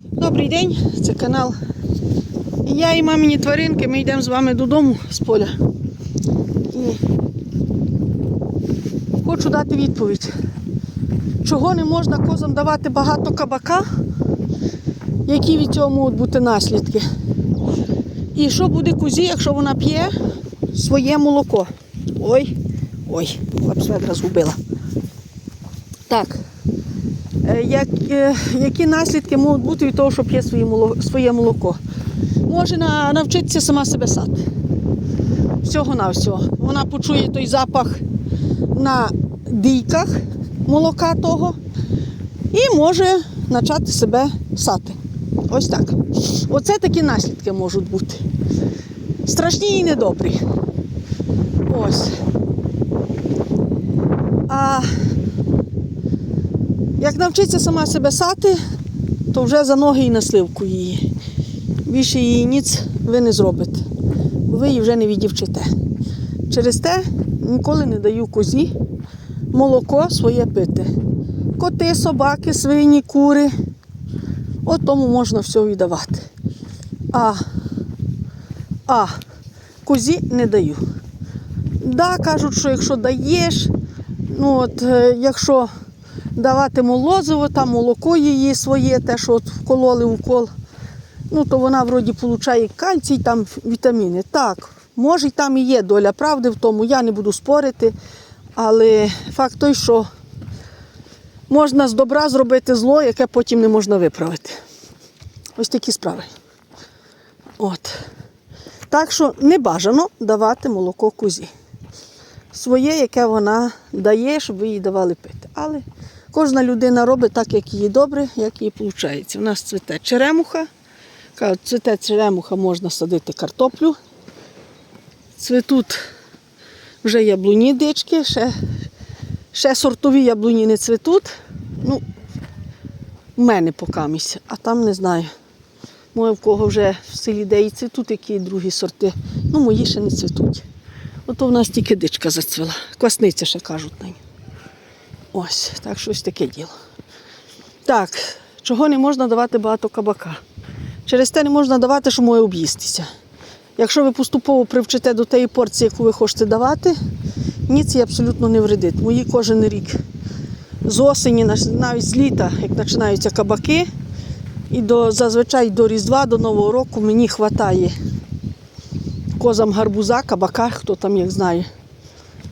Добрий день, це канал. Я і мамині тваринки, ми йдемо з вами додому з поля. І хочу дати відповідь, чого не можна козам давати багато кабака, які від цього можуть бути наслідки. І що буде кузі, якщо вона п'є своє молоко. Ой, ой, лапсведра згубила. Так. Е, Як, е, які наслідки можуть бути від того, що п'є своє молоко? Може навчитися сама себе сати. Всього на всього. Вона почує той запах на дійках молока того і може почати себе сати. Ось так. Оце такі наслідки можуть бути. Страшні і недобрі. Ось. А як навчиться сама себе сати, то вже за ноги і на сливку її. Більше її ніц ви не зробите, бо ви її вже не відівчите. Через те ніколи не даю козі молоко своє пити. Коти, собаки, свині, кури. От тому можна все віддавати. А, а козі не даю. Да, кажуть, що якщо даєш, ну от е, якщо давати молозиво, там молоко її своє, те, що от вкололи укол, ну то вона вроді получає кальцій, там вітаміни. Так, може, й там і є доля правди в тому, я не буду спорити, але факт той, що можна з добра зробити зло, яке потім не можна виправити. Ось такі справи. От. Так що не бажано давати молоко козі. Своє, яке вона дає, щоб ви їй давали пити. Але кожна людина робить так, як їй добре, як їй виходить. У нас цвіте черемуха. Цвіте черемуха можна садити картоплю. Цвітуть вже яблуні дички, ще, ще сортові яблуні не цвітуть. Ну, в мене покамість, а там не знаю. Може, в кого вже в селі де і цвітуть, які другі сорти. Ну, мої ще не цвітуть. Ото в нас тільки дичка зацвіла. Квасниця ще кажуть на ній. Ось, так щось таке діло. Так, чого не можна давати багато кабака? Через те не можна давати, що може об'їстися. Якщо ви поступово привчите до тієї порції, яку ви хочете давати, ніц їй абсолютно не вредить. Мої кожен рік з осені, навіть з літа, як починаються кабаки, і до, зазвичай до Різдва, до Нового року мені вистачає козам гарбуза, кабака, хто там як знає,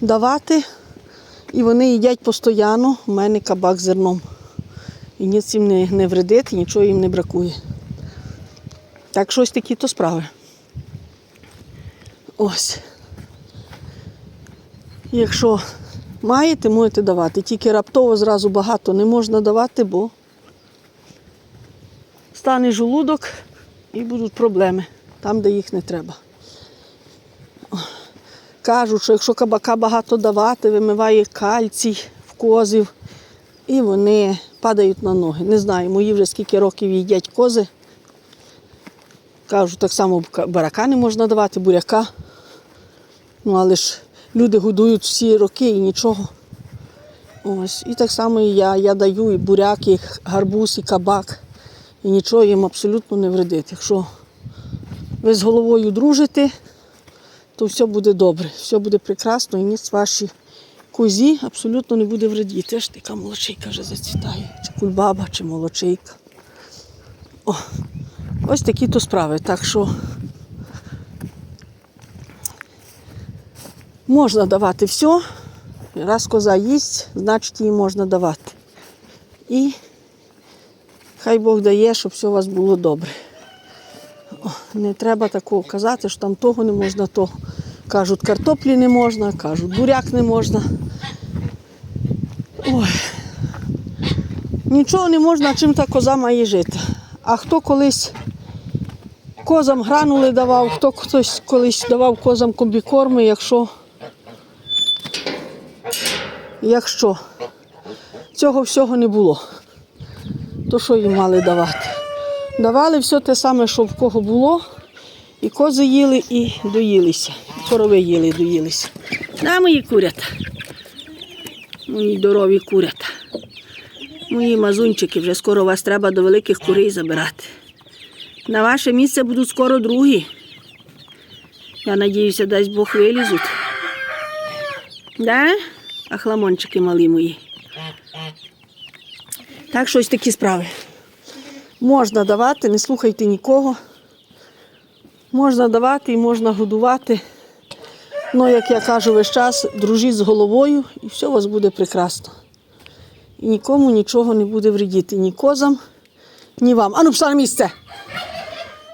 давати. І вони їдять постійно, у мене кабак з зерном. І ніц їм не, не вредить, нічого їм не бракує. Так щось такі то справи. Ось. Якщо маєте, можете давати. Тільки раптово зразу багато не можна давати, бо стане жолудок і будуть проблеми там, де їх не треба. Кажуть, що якщо кабака багато давати, вимиває кальцій в козів, і вони падають на ноги. Не знаю, мої вже скільки років їдять кози. Кажуть, так само барака не можна давати, буряка. Ну, але ж люди годують всі роки і нічого. Ось. І так само і я. Я даю і буряк, і гарбуз, і кабак. І нічого їм абсолютно не вредить. Якщо ви з головою дружите, то все буде добре, все буде прекрасно і ніц вашій козі абсолютно не буде вредіти. Теж така молочейка вже зацвітає, чи кульбаба, чи молочейка. О, ось такі то справи. Так що можна давати все. Раз коза їсть, значить їй можна давати. І хай Бог дає, щоб все у вас було добре. Не треба такого казати, що там того не можна, того. Кажуть, картоплі не можна, кажуть, буряк не можна. Ой. Нічого не можна, чим та коза має жити. А хто колись козам гранули давав, хто хтось колись давав козам комбікорми, якщо, якщо цього всього не було, то що їм мали давати? Давали все те саме, що в кого було, і кози їли, і доїлися. І корови їли, і доїлися. На мої курята. Мої здорові курята. Мої мазунчики, вже скоро вас треба до великих курей забирати. На ваше місце будуть скоро другі. Я надіюся, дасть Бог вилізуть. Да? Ахламончики малі мої. Так, щось такі справи. Можна давати, не слухайте нікого. Можна давати і можна годувати. Ну, як я кажу весь час, дружіть з головою і все у вас буде прекрасно. І нікому нічого не буде вредіти, ні козам, ні вам. Ану, пішла на місце.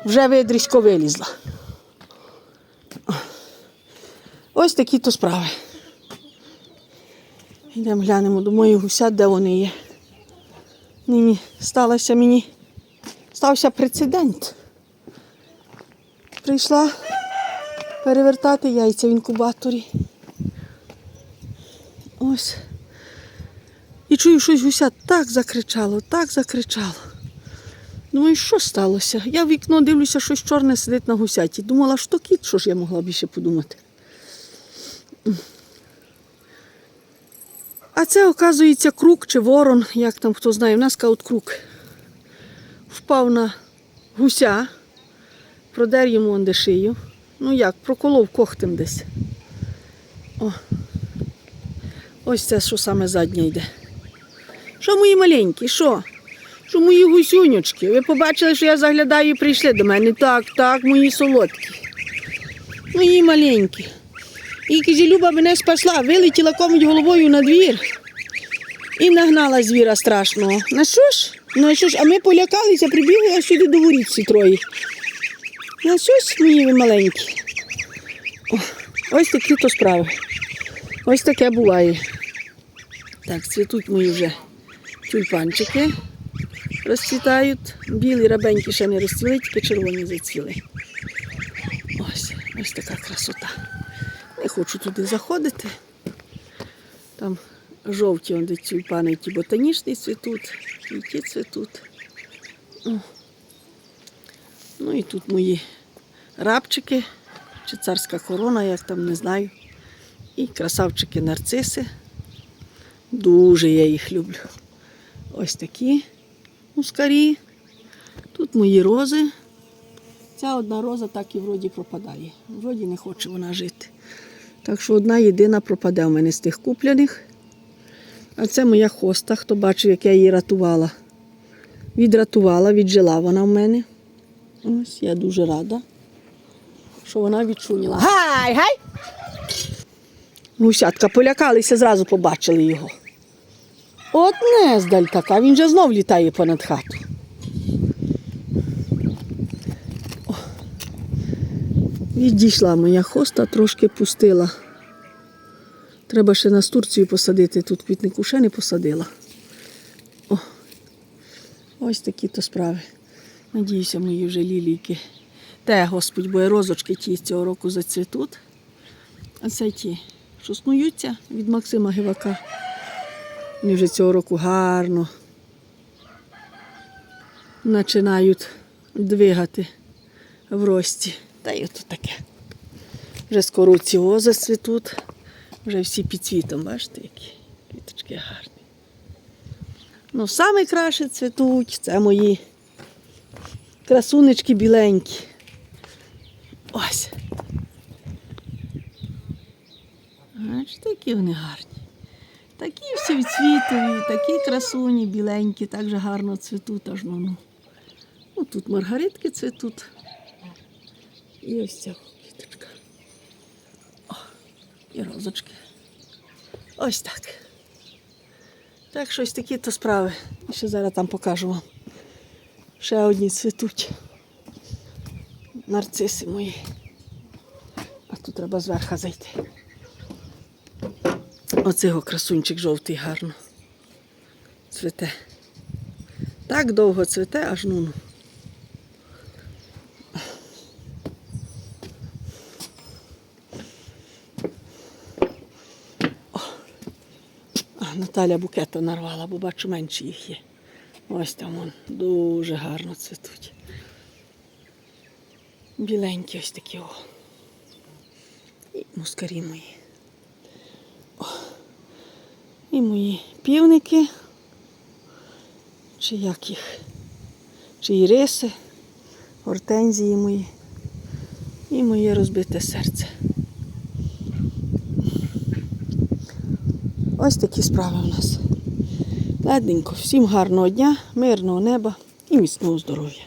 Вже видрісько вилізла. Ось такі то справи. Йдемо глянемо до моїх гусят, де вони є. Нині сталося мені, стався прецедент. Прийшла перевертати яйця в інкубаторі. Ось. І чую, щось гуся так закричало, так закричало. Думаю, що сталося? Я в вікно дивлюся, щось чорне сидить на гусяті. Думала, що кіт, що ж я могла більше подумати. А це, оказується, крук чи ворон, як там хто знає, у нас каут крук. Впав на гуся, продер йому онде шию. Ну як, проколов когтем десь. О. Ось це, що саме заднє йде. Що мої маленькі, що? Що мої гусюнючки? Ви побачили, що я заглядаю і прийшли до мене. Так, так, мої солодкі. Мої маленькі. І каже, Люба мене спасла, вилетіла комусь головою на двір і нагнала звіра страшного. На що ж? Ну а що ж, а ми полякалися, прибігли аж сюди до воріт ці троє. На що ж, мої ви маленькі? О, ось такі то справи. Ось таке буває. Так, цвітуть мої вже тюльпанчики. Розцвітають. Білі рабенькі ще не розцвіли, тільки червоні зацвіли. Ось, ось така красота. Не хочу туди заходити. Там жовті он, де тюльпани, ті ботанічні цвітуть, і ті цвітуть. Ну і тут мої рабчики, чи царська корона, як там не знаю. І красавчики нарциси. Дуже я їх люблю. Ось такі мускарі. Тут мої рози. Ця одна роза так і вроді пропадає. Вроді не хоче вона жити. Так що одна єдина пропаде у мене з тих купляних. А це моя хоста, хто бачив, як я її рятувала. Відратувала, віджила вона в мене. Ось я дуже рада, що вона відчуняла. Гай, гай! Гусятка полякалися, зразу побачили його. От нездаль така, він же знов літає понад хату. О. Відійшла моя хоста, трошки пустила. Треба ще настурцію посадити, тут квітнику ще не посадила. О. Ось такі то справи. Надіюся, мої вже лілійки. Те, Господь, бо розочки ті цього року зацвітуть. А це ті, що снуються від Максима Гивака. Вони вже цього року гарно починають двигати в рості. Та й ото таке. Вже скоро ці зацвітуть. Вже всі під цвітом, бачите, які квіточки гарні. Ну, саме цвітуть, це мої красунечки біленькі. Ось. Бачите, які вони гарні. Такі всі цвітові, такі красуні, біленькі, так же гарно цвітуть аж ну. ну. Ну, тут маргаритки цвітуть. І ось ця квіточка. О, і розочки. Ось так. Так, щось такі то справи. І ще зараз там покажу вам. Ще одні цвітуть. Нарциси мої. А тут треба зверху зайти. Оцього красунчик жовтий гарно. Цвіте. Так довго цвіте, аж ну. Наталя букета нарвала, бо бачу менше їх є. Ось там вон дуже гарно цвітуть. Біленькі ось такі о. І мускарі мої. І мої півники. чи як їх, чи іриси, гортензії мої і моє розбите серце. Ось такі справи у нас. Ладненько, всім гарного дня, мирного неба і міцного здоров'я.